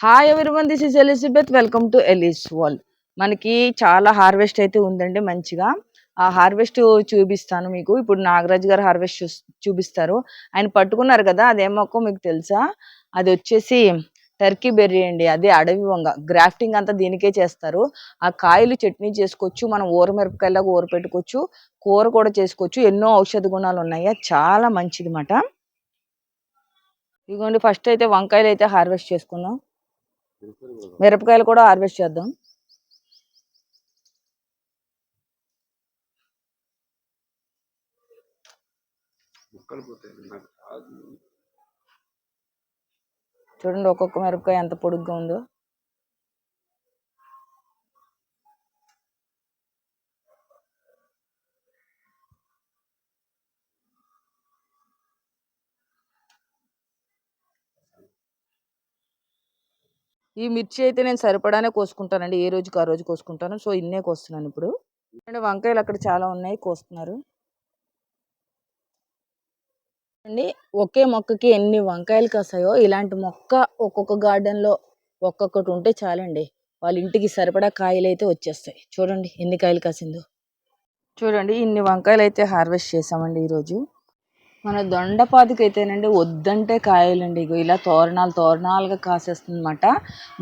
Hi everyone this is Elizabeth welcome to Ellie's world మనకి చాలా harvest అయితే ఉందండి మంచిగా. ఆ హార్వెస్ట్ చూపిస్తాను మీకు. ఇప్పుడు నాగరాజ్ గారు హార్వెస్ట్ చూపిస్తారు. ఆయన పట్టుకున్నారు కదా అదేం మీకు తెలుసా? అది వచ్చేసి టర్కీ బెర్రీ అండి. అదే అడవి వంగ. గ్రాఫ్టింగ్ అంతా దీనికే చేస్తారు. ఆ కాయలు చట్నీ చేసుకోవచ్చు. మనం ఊరమిరపకాయలాగా ఊర పెట్టుకోవచ్చు. కూర కూడా చేసుకోవచ్చు. ఎన్నో ఔషధ గుణాలు ఉన్నాయి? అది చాలా మంచిది మాట. ఇదిగోండి ఫస్ట్ అయితే వంకాయలు అయితే హార్వెస్ట్ చేసుకుందాం. మిరపకాయలు కూడా హార్వెస్ట్ చేద్దాం. చూడండి ఒక్కొక్క మిరపకాయ ఎంత పొడుగ్గా ఉందో ఈ మిర్చి అయితే నేను సరిపడానే కోసుకుంటానండి. ఏ రోజుకి ఆ రోజు కోసుకుంటాను. సో ఇన్నే కోస్తున్నాను ఇప్పుడు. అంటే వంకాయలు అక్కడ చాలా ఉన్నాయి. కోస్తున్నారు. అండి ఒకే మొక్కకి ఎన్ని వంకాయలు కాసాయో ఇలాంటి మొక్క ఒక్కొక్క గార్డెన్లో ఒక్కొక్కటి ఉంటే చాలండి. వాళ్ళ ఇంటికి సరిపడా కాయలు అయితే వచ్చేస్తాయి. చూడండి ఎన్ని కాయలు కాసిందో. చూడండి ఇన్ని వంకాయలు అయితే హార్వెస్ట్ చేసామండి ఈరోజు. మన దొండపాతికి వద్దంటే కాయలండి ఇగో ఇలా తోరణాలు తోరణాలుగా కాసేస్తుంది అనమాట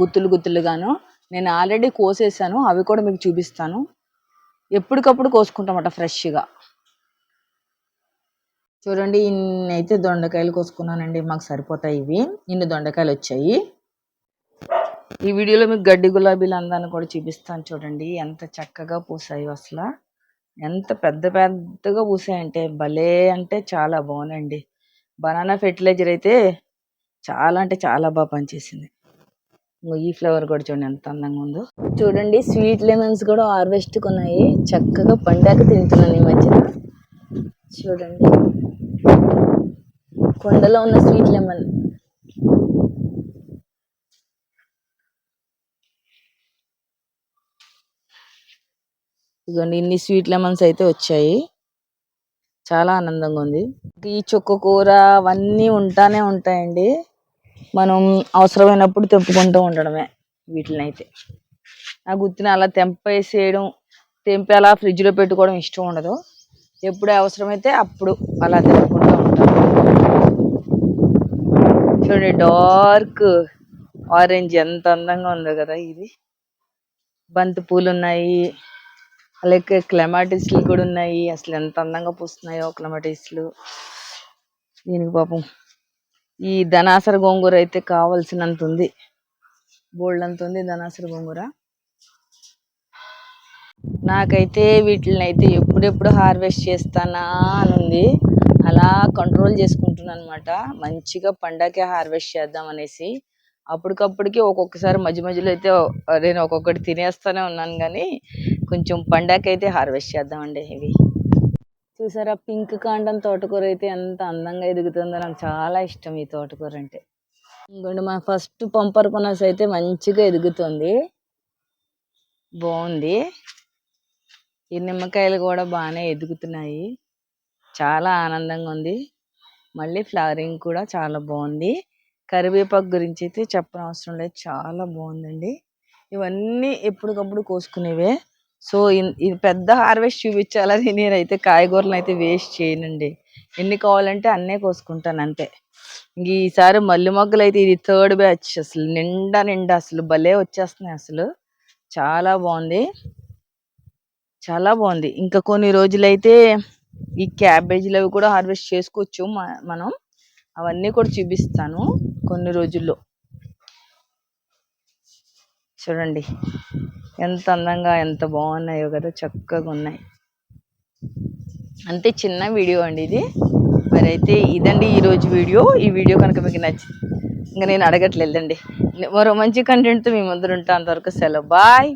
గుత్తులు గుత్తులుగాను. నేను ఆల్రెడీ కోసేసాను. అవి కూడా మీకు చూపిస్తాను. ఎప్పటికప్పుడు కోసుకుంటామట ఫ్రెష్గా. చూడండి ఇన్ని అయితే దొండకాయలు కోసుకున్నానండి. మాకు సరిపోతాయి ఇవి. ఇన్ని దొండకాయలు వచ్చాయి. ఈ వీడియోలో మీకు గడ్డి గులాబీలు అందాన్ని కూడా చూపిస్తాను చూడండి. ఎంత చక్కగా పూసాయి అసలు. ఎంత పెద్ద పెద్దగా పూసాయంటే భలే అంటే చాలా బాగుందండి. బనానా ఫెర్టిలైజర్ అయితే చాలా అంటే చాలా బాగా పనిచేసింది. ఈ ఫ్లవర్ కూడా చూడండి ఎంత అందంగా ఉందో. చూడండి స్వీట్ లెమన్స్ కూడా హార్వెస్ట్ ఉన్నాయి చక్కగా పండాక తింటున్నాను ఈ మధ్యన. చూడండి. కొండలో ఉన్న స్వీట్ లెమన్. ఇదిగోండి ఇన్ని స్వీట్ లెమన్స్ అయితే వచ్చాయి. చాలా ఆనందంగా ఉంది. ఈ చుక్క కూర అవన్నీ ఉంటానే ఉంటాయండి. మనం అవసరమైనప్పుడు తెంపుకుంటూ ఉండడమే వీటిని అయితే ఆ గుత్తిని అలా తెంపేసేయడం తెంపి అలా ఫ్రిడ్జ్లో పెట్టుకోవడం ఇష్టం ఉండదు. ఎప్పుడు అవసరమైతే అప్పుడు అలా తెంపుకుంటూ ఉంటాను చూడండి డార్క్ ఆరెంజ్ ఎంత అందంగా ఉందో కదా ఇది. బంతి పూలు ఉన్నాయి. అలాగే క్లెమాటిస్లు కూడా ఉన్నాయి. అసలు ఎంత అందంగా పూస్తున్నాయో క్లెమాటిస్లు దీనికి పాపం ఈ ధనాసర గోంగూర అయితే కావాల్సినంత ఉంది. బోల్డ్ అంత ఉంది ధనాసర గోంగూర. నాకైతే వీటిని అయితే ఎప్పుడెప్పుడు హార్వెస్ట్ చేస్తానా అని ఉంది. అలా కంట్రోల్ చేసుకుంటున్నాను అనమాట మంచిగా పండగకే హార్వెస్ట్ చేద్దాం అనేసి అప్పటికప్పటికి ఒక్కొక్కసారి మధ్య మధ్యలో అయితే నేను ఒక్కొక్కటి తినేస్తూనే ఉన్నాను కానీ కొంచెం పండగకైతే హార్వెస్ట్ చేద్దామండి ఇవి. చూసారా పింక్ కాండం తోటకూర అయితే ఎంత అందంగా ఎదుగుతుందో నాకు చాలా ఇష్టం ఈ తోటకూర అంటే. ఇంకోండి మా ఫస్ట్ పంపర్ కొనస్ అయితే మంచిగా ఎదుగుతుంది. బాగుంది ఈ నిమ్మకాయలు కూడా బాగానే ఎదుగుతున్నాయి. చాలా ఆనందంగా ఉంది. మళ్ళీ ఫ్లవరింగ్ కూడా చాలా బాగుంది కరివేపాకు గురించి అయితే చెప్పనవసరం లేదు. చాలా బాగుందండి. ఇవన్నీ ఎప్పటికప్పుడు కోసుకునేవే. సో ఇది పెద్ద హార్వెస్ట్ చూపించాలని నేనైతే కాయగూరలు అయితే వేస్ట్ చేయనండి. ఎన్ని కావాలంటే అన్నే కోసుకుంటాను అంతే. ఇంక ఈసారి మల్లి మొగ్గలు అయితే ఇది థర్డ్ బ్యాచ్ అసలు. నిండా నిండా అసలు భలే వచ్చేస్తున్నాయి అసలు. చాలా బాగుంది. చాలా బాగుంది. ఇంకా కొన్ని రోజులైతే ఈ క్యాబేజీలు అవి కూడా హార్వెస్ట్ చేసుకోవచ్చు మనం. అవన్నీ కూడా చూపిస్తాను కొన్ని రోజుల్లో. చూడండి ఎంత అందంగా ఎంత బాగున్నాయో కదా చక్కగా ఉన్నాయి. అంతే చిన్న వీడియో అండి ఇది. మరి అయితే ఇదండి ఈరోజు వీడియో. ఈ వీడియో కనుక మీకు నచ్చి ఇంకా నేను అడగట్లేదండి. మరో మంచి కంటెంట్తో మీ ముందర ఉంటా. అంతవరకు సెలవు. బాయ్!